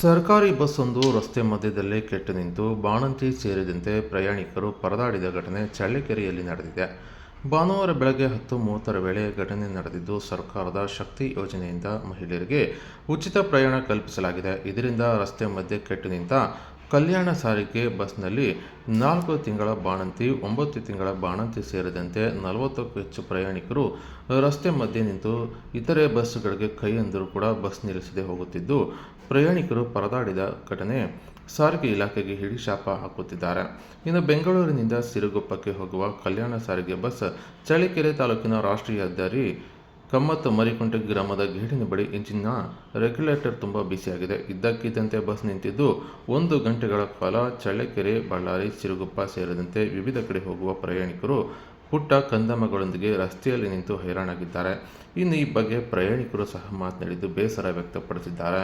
ಸರ್ಕಾರಿ ಬಸ್ಸೊಂದು ರಸ್ತೆ ಮಧ್ಯದಲ್ಲಿ ಕೆಟ್ಟು ನಿಂತು ಬಾಣಂತಿ ಸೇರಿದಂತೆ ಪ್ರಯಾಣಿಕರು ಪರದಾಡಿದ ಘಟನೆ ಚಳ್ಳಕೆರೆಯಲ್ಲಿ ನಡೆದಿದೆ. ಭಾನುವಾರ ಬೆಳಗ್ಗೆ ಹತ್ತು ಮೂವತ್ತರ ವೇಳೆ ಘಟನೆ ನಡೆದಿದ್ದು, ಸರ್ಕಾರದ ಶಕ್ತಿ ಯೋಜನೆಯಿಂದ ಮಹಿಳೆಯರಿಗೆ ಉಚಿತ ಪ್ರಯಾಣ ಕಲ್ಪಿಸಲಾಗಿದೆ. ಇದರಿಂದ ರಸ್ತೆ ಮಧ್ಯೆ ಕೆಟ್ಟು ನಿಂತ ಕಲ್ಯಾಣ ಸಾರಿಗೆ ಬಸ್ನಲ್ಲಿ ನಾಲ್ಕು ತಿಂಗಳ ಬಾಣಂತಿ, ಒಂಬತ್ತು ತಿಂಗಳ ಬಾಣಂತಿ ಸೇರಿದಂತೆ ನಲವತ್ತಕ್ಕೂ ಹೆಚ್ಚು ಪ್ರಯಾಣಿಕರು ರಸ್ತೆ ಮಧ್ಯೆ ನಿಂತು ಇತರೆ ಬಸ್ಗಳಿಗೆ ಕೈ ಅಂದರೂ ಕೂಡ ಬಸ್ ನಿಲ್ಲಿಸದೆ ಹೋಗುತ್ತಿದ್ದು, ಪ್ರಯಾಣಿಕರು ಪರದಾಡಿದ ಘಟನೆ ಸಾರಿಗೆ ಇಲಾಖೆಗೆ ಹಿಡಿ ಶಾಪ ಹಾಕುತ್ತಿದ್ದಾರೆ. ಇನ್ನು ಬೆಂಗಳೂರಿನಿಂದ ಸಿರುಗುಪ್ಪಕ್ಕೆ ಹೋಗುವ ಕಲ್ಯಾಣ ಸಾರಿಗೆ ಬಸ್ ಚಳ್ಳಕೆರೆ ತಾಲೂಕಿನ ರಾಷ್ಟ್ರೀಯ ಹೆದ್ದಾರಿ ಕಮ್ಮತ್ತು ಮರಿಕುಂಟೆ ಗ್ರಾಮದ ಗೇಟಿನ ಬಳಿ ಇಂಜಿನ್ನ ರೆಗ್ಯುಲೇಟರ್ ತುಂಬ ಬಿಸಿಯಾಗಿದೆ. ಇದ್ದಕ್ಕಿದ್ದಂತೆ ಬಸ್ ನಿಂತಿದ್ದು ಒಂದು ಗಂಟೆಗಳ ಕಾಲ ಚಳ್ಳಕೆರೆ, ಬಳ್ಳಾರಿ ಸಿರುಗುಪ್ಪ ಸೇರಿದಂತೆ ವಿವಿಧ ಕಡೆ ಹೋಗುವ ಪ್ರಯಾಣಿಕರು ಪುಟ್ಟ ಕಂದಮಗಳೊಂದಿಗೆ ರಸ್ತೆಯಲ್ಲಿ ನಿಂತು ಹೈರಾಣಾಗಿದ್ದಾರೆ. ಇನ್ನು ಈ ಬಗ್ಗೆ ಪ್ರಯಾಣಿಕರು ಸಹ ಮಾತನಾಡಿದ್ದು ಬೇಸರ ವ್ಯಕ್ತಪಡಿಸಿದ್ದಾರೆ.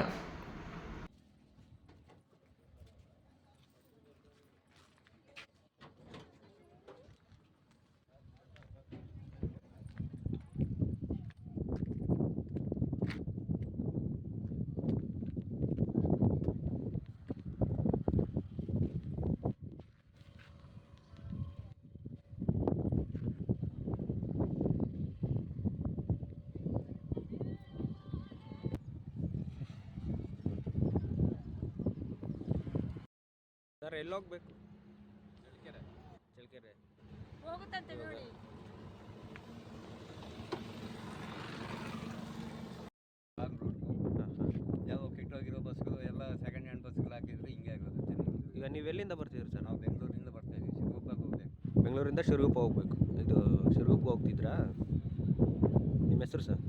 ಸರ್ ಎಲ್ಲೋಗ್ಬೇಕು. ಚಳ್ಕೆರೆ ಚಳ್ಕೆರೆ ಹೋಗುತ್ತಂತೆ ನೋಡಿ. ಯಾವ ಕೆಟ್ಟೋಗಿರೋ ಬಸ್ಗಳು ಎಲ್ಲ ಸೆಕೆಂಡ್ ಹ್ಯಾಂಡ್ ಬಸ್ಗಳು ಹಾಕಿದ್ರೆ ಹಿಂಗೆ ಆಗೋದು ಚೆನ್ನಾಗಿ. ಈಗ ನೀವು ಎಲ್ಲಿಂದ ಬರ್ತಿದ್ರಿ ಸರ್? ನಾವು ಬೆಂಗಳೂರಿಂದ ಬರ್ತಾ ಇದ್ದೀವಿ ಶಿವಮೊಗ್ಗಕ್ಕೆ ಹೋಗ್ಬೇಕು. ಬೆಂಗಳೂರಿಂದ ಶಿರಗುಪ್ಪ ಹೋಗ್ಬೇಕು. ಇದು ಶಿರಗುಪ್ಪ ಹೋಗ್ತಿದ್ರಾ? ನಿಮ್ಮ ಹೆಸರು ಸರ್?